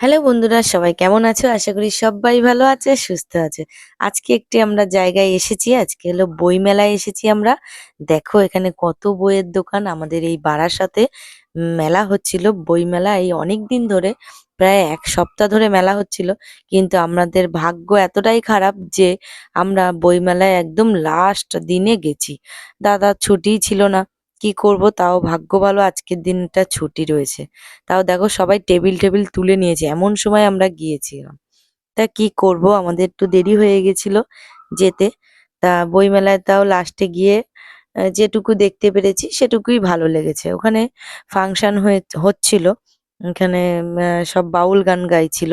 Hello বন্ধুরা সবাই কেমন আছো? আশা করি সবাই ভালো আছে সুস্থ আছে। আজকে একটি আমরা জায়গায় এসেছি আজকে হলো বই মেলায় এসেছি আমরা। দেখো এখানে কত বইয়ের দোকান আমাদের এই বারাসাতে উম, মেলা হচ্ছিল বই মেলা এই অনেক দিন ধরে প্রায় এক সপ্তাহ ধরে মেলা হচ্ছিল। কিন্তু আমাদের ভাগ্য এতটাই খারাপ যে আমরা বই মেলায় একদম লাস্ট দিনে গেছি। দাদা ছুটি ছিল না কি করব তাও ভাগ্য ভালো আজকের দিনটা ছুটি রয়েছে। তাও দেখো সবাই টেবিল টেবিল তুলে নিয়েছে, এমন সময় আমরা গিয়েছিলাম। তা কি করব? আমাদের একটু দেরি হয়ে গেছিল যেতে। তা বইমেলায় তাও লাস্টে গিয়ে যেটুকু দেখতে পেরেছি সেটুকুই ভালো লেগেছে। ওখানে ফাংশন হয়ে, হচ্ছিল। এখানে সব বাউল গান গাইছিল।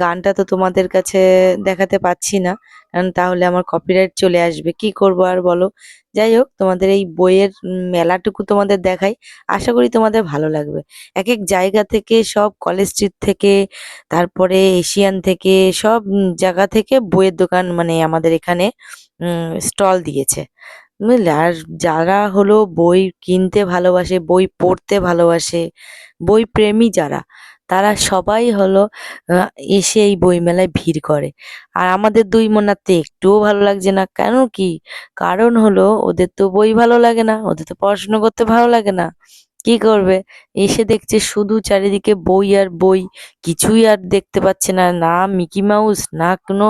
গানটা তো তোমাদের কাছে দেখাতে পাচ্ছি না, কারণ তাহলে আমার কপিরাইট চলে আসবে। কি করব আর বলো? যাই হোক, তোমাদের এই বইয়ের মেলাটুকু তোমাদের দেখাই। আশা করি তোমাদের ভালো লাগবে। এক এক জায়গা থেকে, সব কলেজ স্ট্রিট থেকে, তারপরে এশিয়ান থেকে, সব জায়গা থেকে বইয়ের দোকান মানে আমাদের এখানে স্টল দিয়েছে। আর যারা হলো বই কিনতে ভালোবাসে, বই পড়তে ভালোবাসে, বই প্রেমী যারা, তারা সবাই হলো এসে এই বইমেলায় ভিড় করে। আর আমাদের দুই মনার তো একটুও ভালো লাগছে না। কেন কি? কারণ হলো ওদের তো বই ভালো লাগে না, ওদের তো পড়াশোনা করতে ভালো লাগে না। কি করবে? এসে দেখছে শুধু চারিদিকে বই আর বই। কিছুই আর দেখতে পাচ্ছে না না মিকি মাউস, না কোনো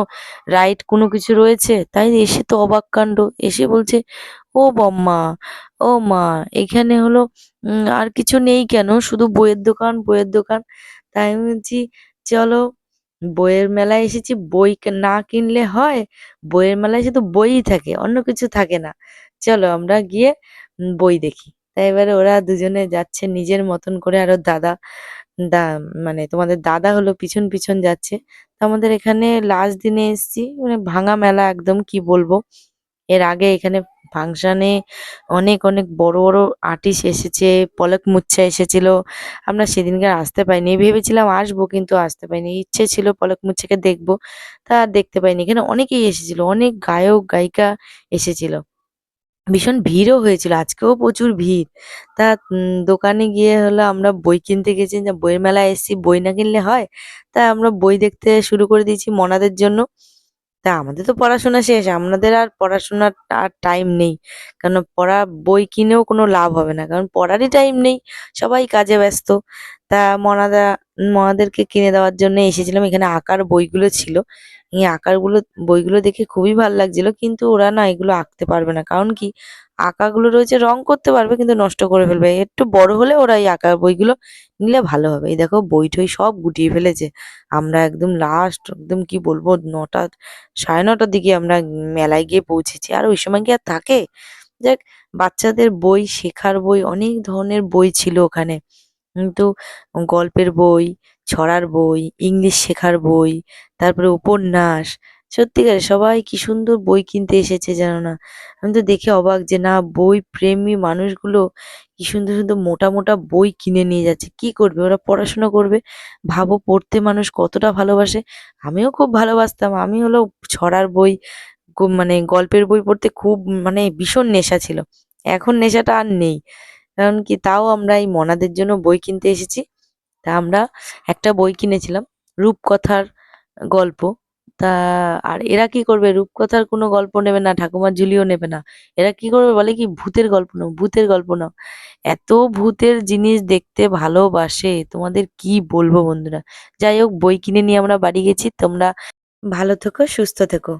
রাইড কোনো কিছু রয়েছে। তাই এসে তো অবাক কাণ্ড, এসে বলছে, ও বম্মা, ও মা, এখানে হলো আর কিছু নেই কেন? শুধু বইয়ের দোকান বইয়ের দোকান। তাই আমি বলছি, চলো, বইয়ের মেলায় এসেছি, বই না কিনলে হয়? বইয়ের মেলায় শুধু বইই থাকে, অন্য কিছু থাকে না। চলো আমরা গিয়ে বই দেখি। তাই এবারে ওরা দুজনে যাচ্ছে নিজের মতন করে আর দাদা, দা মানে তোমাদের দাদা হলো পিছন পিছন যাচ্ছে। আমাদের এখানে লাস্ট দিনে এসেছি মানে ভাঙা মেলা একদম কি বলব। এর আগে এখানে ফাংশনে অনেক অনেক বড় বড় আর্টিস্ট এসেছে, পলক মুচ্ছা এসেছিল। আমরা সেদিনকে আসতে পাইনি। ভেবেছিলাম আসব কিন্তু আসতে পাইনি। ইচ্ছে ছিল পলক মুচ্ছাকে দেখব। তা দেখতে পাইনি। এখানে অনেকেই এসেছিল, অনেক গায়ক, গায়িকা এসেছিল। ভীষণ ভিড়ও হয়েছিল, আজকেও প্রচুর ভিড়। তা দোকানে গিয়ে হলো আমরা বই কিনতে গেছি, যে বইয়ের মেলায় এসেছি, বই না কিনলে হয়? তা আমরা বই দেখতে শুরু করে দিয়েছি মনাদের জন্য। তা আমাদের তো পড়াশোনা শেষ, আমাদের আর পড়াশোনার আর টাইম নেই। কারণ পড়া, বই কিনেও কোনো লাভ হবে না, কারণ পড়ারই টাইম নেই, সবাই কাজে ব্যস্ত। তা মনাদা, মনাদেরকে কিনে দেওয়ার জন্য এসেছিলাম, এখানে আঁকার বইগুলো ছিল। এই আঁকারগুলো বইগুলো দেখে খুবই ভালো লাগছিল। কিন্তু ওরা না এগুলো আঁকতে পারবে না। কারণ কি? আঁকাগুলো রয়েছে রং করতে পারবে কিন্তু নষ্ট করে ফেলবে। একটু বড় হলে ওরা এই আঁকার বইগুলো নিলে ভালো হবে। এই দেখো, বই টই সব গুটিয়ে ফেলেছে। আমরা একদম লাস্ট একদম কি বলব, নটা, সাড়ে নটার দিকে আমরা মেলায় গিয়ে পৌঁছেছি। আর ওই সময় কি আর থাকে? যাক, বাচ্চাদের বই, শেখার বই, অনেক ধরনের বই ছিল ওখানে। কিন্তু গল্পের বই ছড়ার বই, ইংলিশ শেখার বই, তারপরে উপন্যাস। সত্যিকারে সবাই কি সুন্দর বই কিনতে এসেছে জানো না? আমি তো দেখে অবাক যে না, বই প্রেমী মানুষগুলো কি সুন্দর সুন্দর মোটা মোটা বই কিনে নিয়ে যাচ্ছে। কি করবে? ওরা পড়াশোনা করবে? ভাবো পড়তে মানুষ কতটা ভালোবাসে? আমিও খুব ভালোবাসতাম। আমি হলো ছড়ার বই মানে গল্পের বই পড়তে খুব মানে ভীষণ নেশা ছিল। এখন নেশাটা আর নেই। কারণ কি তাও আমরা এই মনাদের জন্য বই কিনতে এসেছি। তা আমরা একটা বই কিনেছিলাম, রূপকথার গল্প। তা আর এরা কি করবে? রূপকথার কোনো গল্প নেবে না, ঠাকুমার ঝুলিও নেবে না। এরা কি করবে বলে কি? ভূতের গল্প নাও, ভূতের গল্প নাও। এত ভূতের জিনিস দেখতে ভালোবাসে, তোমাদের কি বলব বন্ধুরা? যাই হোক, বই কিনে নিয়ে আমরা বাড়ি গেছি, তোমরা ভালো থেকো, সুস্থ থেকো।